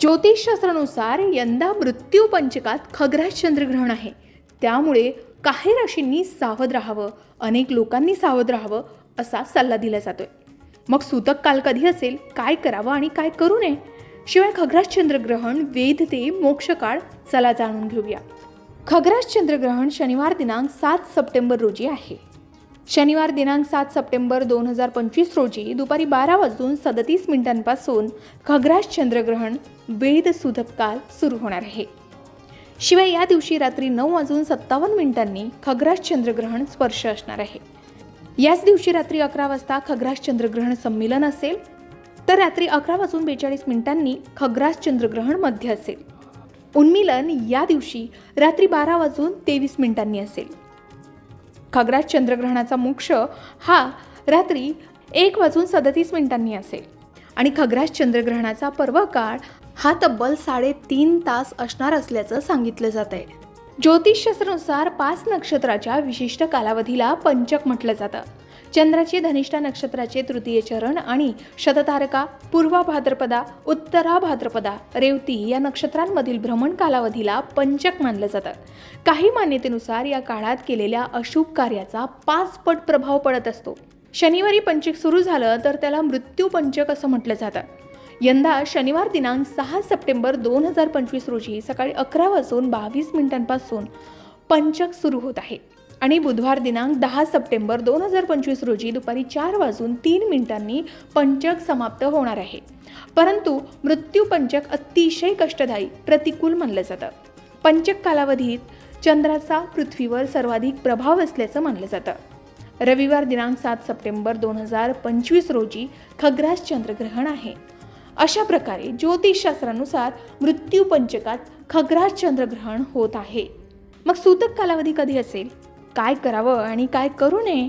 ज्योतिषशास्त्रानुसार यंदा मृत्यू पंचकात खग्रास चंद्रग्रहण आहे. त्यामुळे काही राशींनी सावध राहावं अनेक लोकांनी सावध राहावं असा सल्ला दिला जातोय. मग सूतक काल कधी असेल काय करावं आणि काय करू नये? शिवाय खग्रास चंद्रग्रहण वेध ते मोक्षकाळ चला जाणून घेऊया. खग्रास चंद्रग्रहण शनिवार दिनांक सात सप्टेंबर रोजी आहे. शनिवार दिनांक सात सप्टेंबर दोन हजार पंचवीस रोजी दुपारी बारा वाजून सदतीस मिनिटांपासून खग्रास चंद्रग्रहण वेद सुधक काल सुरू होणार आहे. शिवाय या दिवशी रात्री नऊ वाजून सत्तावन्न मिनिटांनी खग्रास चंद्रग्रहण स्पर्श असणार आहे. याच दिवशी रात्री अकरा वाजता खग्रास चंद्रग्रहण संमेलन असेल तर रात्री अकरा वाजून बेचाळीस मिनिटांनी खग्रास चंद्रग्रहण मध्य असेल. उन्मिलन या दिवशी रात्री बारा वाजून तेवीस मिनिटांनी असेल. खग्रास चंद्रग्रहणाचा मोक्ष हा रात्री एक वाजून सदतीस मिनिटांनी असेल. आणि खग्रास चंद्रग्रहणाचा पर्व काळ हा तब्बल साडेतीन तास असणार असल्याचं सांगितलं जात आहे ज्योतिषशास्त्रानुसार पाच नक्षत्राच्या विशिष्ट कालावधीला पंचक म्हटलं जातं. चंद्राचे धनिष्ठा नक्षत्राचे तृतीय चरण आणि शततारका पूर्व भाद्रपदा उत्तरा भाद्रपदा रेवती या नक्षत्रांमधील भ्रमण कालावधीला पंचक मानलं जातं. काही मान्यतेनुसार या काळात केलेल्या अशुभ कार्याचा पाच पट प्रभाव पडत असतो. शनिवारी पंचक सुरू झालं तर त्याला मृत्यू पंचक असं म्हटलं जातं. यंदा शनिवार दिनांक सहा सप्टेंबर दोन हजार पंचवीस रोजी सकाळी अकरा वाजून बावीस मिनिटांपासून पंचक सुरू होत आहे. आणि बुधवार दिनांक दहा सप्टेंबर दोन हजार पंचवीस रोजी दुपारी चार वाजून तीन मिनिटांनी पंचक समाप्त होणार आहे. परंतु मृत्यू पंचक अतिशय कष्टदायी प्रतिकूल मानलं जातं. पंचक कालावधीत चंद्राचा पृथ्वीवर सर्वाधिक प्रभाव असल्याचं मानलं जातं. रविवार दिनांक सात सप्टेंबर दोन हजार पंचवीस रोजी खग्रास चंद्रग्रहण आहे. अशा प्रकारे ज्योतिषशास्त्रानुसार मृत्यू पंचकात खग्रास चंद्रग्रहण होत आहे. मग सूतक कालावधी कधी असेल? काय करावं आणि काय करू नये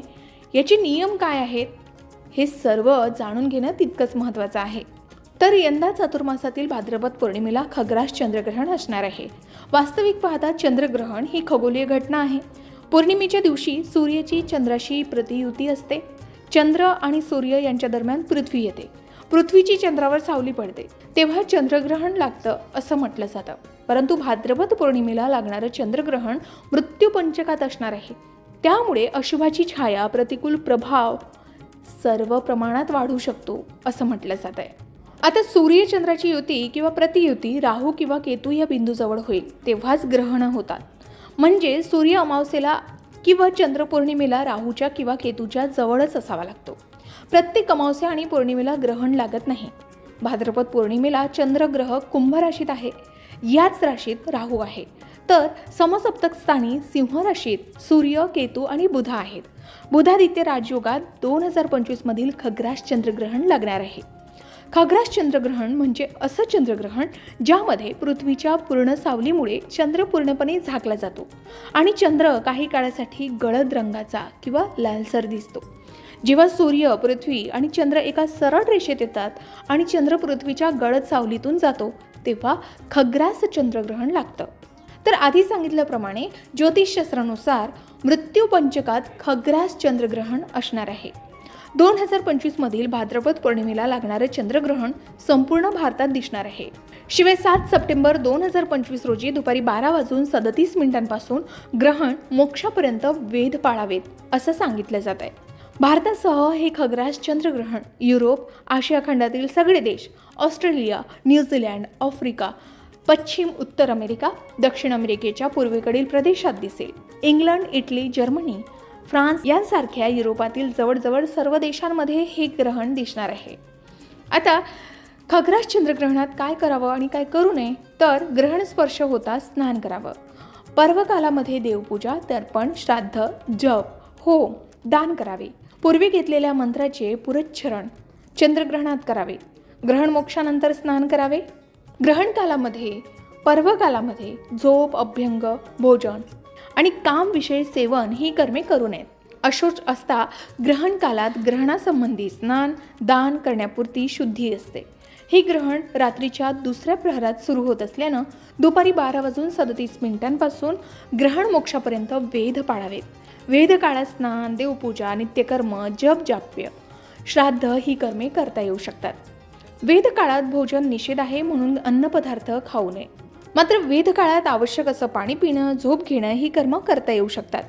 याचे नियम काय आहेत हे सर्व जाणून घेणं तितकंच महत्त्वाचं आहे. तर यंदा चातुर्मासातील भाद्रपद पौर्णिमेला खग्रास चंद्रग्रहण असणार आहे. वास्तविक पाहता चंद्रग्रहण ही खगोलीय घटना आहे. पौर्णिमेच्या दिवशी सूर्याची चंद्राशी प्रतियुती असते. चंद्र आणि सूर्य यांच्या दरम्यान पृथ्वी येते. पृथ्वीची चंद्रावर सावली पडते. तेव्हा चंद्रग्रहण लागतं असं म्हटलं जातं. परंतु भाद्रपद पौर्णिमेला लागणारं चंद्रग्रहण मृत्यूपंचकात असणार आहे. त्यामुळे अशुभाची छाया प्रतिकूल प्रभाव सर्व प्रमाणात वाढू शकतो असं म्हटलं जात आहे आता सूर्यचंद्राची युती किंवा प्रतियुती राहू किंवा केतू या बिंदूजवळ होईल तेव्हाच ग्रहणं होतात. म्हणजे सूर्य अमावस्येला किंवा चंद्र पौर्णिमेला राहूच्या किंवा केतूच्या जवळच असावा लागतो. प्रत्येक अमावस्या आणि पौर्णिमेला ग्रहण लागत नाही. भाद्रपद पौर्णिमेला चंद्रग्रह कुंभ राशीत आहे. याच राशीत राहू आहे. तर समसप्तक स्थानी सिंह राशीत सूर्य केतू आणि बुध आहेत. बुधादित्य राजयोगात दोन हजार पंचवीसमधील खग्रास चंद्रग्रहण लागणार आहे. खग्रास चंद्रग्रहण म्हणजे असं चंद्रग्रहण ज्यामध्ये पृथ्वीच्या पूर्ण सावलीमुळे चंद्र पूर्णपणे झाकला जातो. आणि चंद्र काही काळासाठी गळद रंगाचा किंवा लालसर दिसतो. जेव्हा सूर्य पृथ्वी आणि चंद्र एका सरळ रेषेत येतात आणि चंद्र पृथ्वीच्या गडद सावलीतून जातो तेव्हा खग्रास चंद्रग्रहण लागतं. तर आधी सांगितल्याप्रमाणे ज्योतिषशास्त्रानुसार मृत्यू पंचकात खग्रास चंद्रग्रहण असणार आहे. दोन हजार पंचवीसमधील भाद्रपद पौर्णिमेला लागणारं चंद्रग्रहण संपूर्ण भारतात दिसणार आहे. शिवाय सात सप्टेंबर दोन हजार पंचवीस रोजी दुपारी बारा वाजून सदतीस मिनिटांपासून ग्रहण मोक्षापर्यंत वेध पाळावेत असं सांगितलं जात आहे भारतासह हे खग्रास चंद्रग्रहण युरोप आशिया खंडातील सगळे देश ऑस्ट्रेलिया न्यूझीलँड आफ्रिका पश्चिम उत्तर अमेरिका दक्षिण अमेरिकेच्या पूर्वेकडील प्रदेशात दिसेल. इंग्लंड इटली जर्मनी फ्रान्स यांसारख्या युरोपातील जवळजवळ सर्व देशांमध्ये हे ग्रहण दिसणार आहे. आता खग्रास चंद्रग्रहणात काय करावं आणि काय करू नये तर ग्रहण स्पर्श होता स्नान करावं. पर्वकालामध्ये देवपूजा तर्पण श्राद्ध जप होम दान करावे. पूर्वी घेतलेल्या मंत्राचे पुरच्छरण चंद्रग्रहणात करावे. ग्रहण मोक्षानंतर स्नान करावे. ग्रहण कालामध्ये पर्वकालामध्ये झोप अभ्यंग भोजन आणि कामविषयी सेवन ही कर्मे करू नयेत. अशोच असता ग्रहण कालात ग्रहणासंबंधी स्नान दान करण्यापुरती शुद्धी असते. हे ग्रहण रात्रीच्या दुसऱ्या प्रहरात सुरू होत असल्यानं दुपारी बारा वाजून सदतीस मिनिटांपासून ग्रहण मोक्षापर्यंत वेध पाळावेत. विविध काळात स्नान देवपूजा नित्यकर्म जप जाप्य श्राद्ध ही कर्मे करता येऊ शकतात. वेद काळात भोजन निषेध आहे म्हणून अन्नपदार्थ खाऊ नये. मात्र वेद काळात आवश्यक असं पाणी पिणं झोप घेणं ही कर्म करता येऊ शकतात.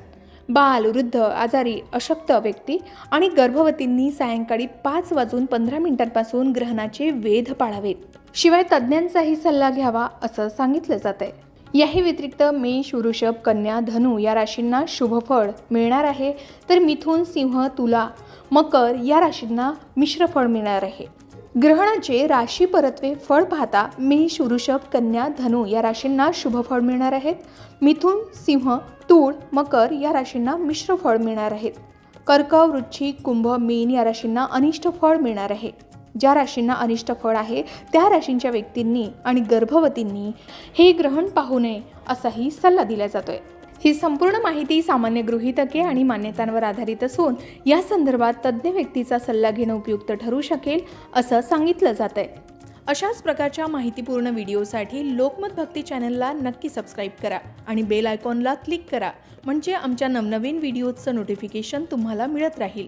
बाल वृद्ध आजारी अशक्त व्यक्ती आणि गर्भवतींनी सायंकाळी पाच वाजून पंधरा मिनिटांपासून ग्रहणाचे वेध पाळावेत. शिवाय तज्ज्ञांचाही सल्ला घ्यावा असं सांगितलं जात आहे याही व्यतिरिक्त मेष वृषभ कन्या धनु या राशींना शुभफळ मिळणार आहे. तर मिथुन सिंह तुला मकर या राशींना मिश्र फळ मिळणार आहे. ग्रहणाचे राशी परत्वे फळ पाहता मेष वृषभ कन्या धनु या राशींना शुभफळ मिळणार आहेत. मिथुन सिंह तूळ मकर या राशींना मिश्र फळ मिळणार आहेत. कर्क वृश्चिक कुंभ मीन या राशींना अनिष्ट फळ मिळणार आहे. ज्या राशींना अनिष्ट फळ आहे त्या राशींच्या व्यक्तींनी आणि गर्भवतींनी हे ग्रहण पाहू नये असाही सल्ला दिला जातोय. ही संपूर्ण माहिती सामान्य गृहितके आणि मान्यतांवर आधारित असून या संदर्भात तज्ज्ञ व्यक्तीचा सल्ला घेणं उपयुक्त ठरू शकेल असं सांगितलं जात आहे अशाच प्रकारच्या माहितीपूर्ण व्हिडिओसाठी लोकमत भक्ती चॅनलला नक्की सबस्क्राईब करा आणि बेल आयकॉनला क्लिक करा म्हणजे आमच्या नवनवीन व्हिडिओजचं नोटिफिकेशन तुम्हाला मिळत राहील.